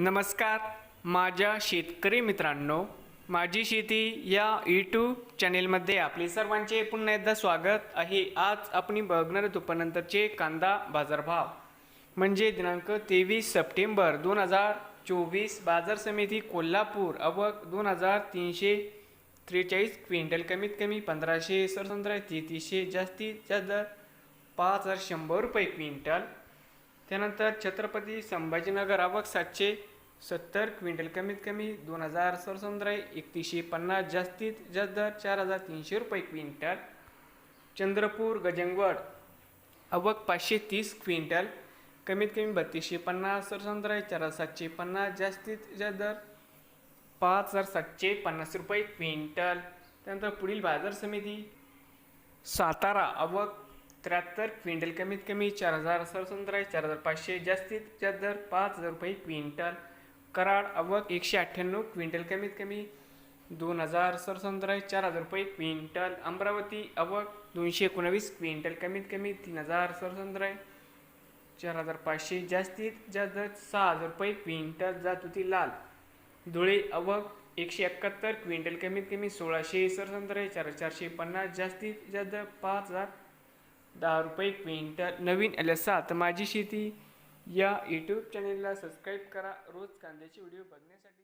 नमस्कार माझ्या शेतकरी मित्रांनो माझी शेती या यूट्यूब चॅनेलमध्ये आपले सर्वांचे पुन्हा एकदा स्वागत आहे. आज आपण बघणार दुपारनंतरचे कांदा बाजारभाव. म्हणजे दिनांक तेवीस सप्टेंबर दोन हजार चोवीस बाजार समिती कोल्हापूर अवक दोन हजार तीनशे त्रेचाळीस क्विंटल कमीत कमी पंधराशे सरसंद्रा तेहतीसशे जास्तीत जास्त दर पाच हजार शंभर रुपये क्विंटल. त्यानंतर छत्रपती संभाजीनगर आवक सातशे सत्तर क्विंटल कमीत कमी दोन हजार सरसंद्रा एकतीसशे पन्नास जास्तीत जास्त दर चार हजार तीनशे रुपये क्विंटल. चंद्रपूर गजंगवड आवक पाचशे तीस क्विंटल कमीत कमी बत्तीसशे पन्नास सरसंद्रा चार हजार सातशे पन्नास जास्तीत जास्त दर पाच हजार सातशे पन्नास रुपये क्विंटल. त्यानंतर पुढील बाजार समिती सातारा आवक त्र्याहत्तर क्विंटल कमीत कमी चार हजार सरसंद्रा चार हजार पाचशे जास्तीत जास्त दर पाच हजार रुपये क्विंटल. कराड आवक एकशे अठ्ठ्याण्णव क्विंटल कमीत कमी दोन हजार सरसंद्रा चार हजार रुपये क्विंटल. अमरावती आवक दोनशे एकोणावीस क्विंटल कमीत कमी तीन हजार सरसंद्रा चार हजार पाचशे जास्तीत जास्त दर सहा हजार रुपये क्विंटल. जात होती लाल. धुळे आवक एकशे एकाहत्तर क्विंटल कमीत कमी सोळाशे सरसंद्र चार चारशे पन्नास जास्तीत जास्त पाच हजार दहा रुपये क्विंटल नवीन एलसात माझी शेती या यूट्यूब चॅनेलला सबस्क्राईब करा. रोज कांद्याचे व्हिडिओ बघण्यासाठी.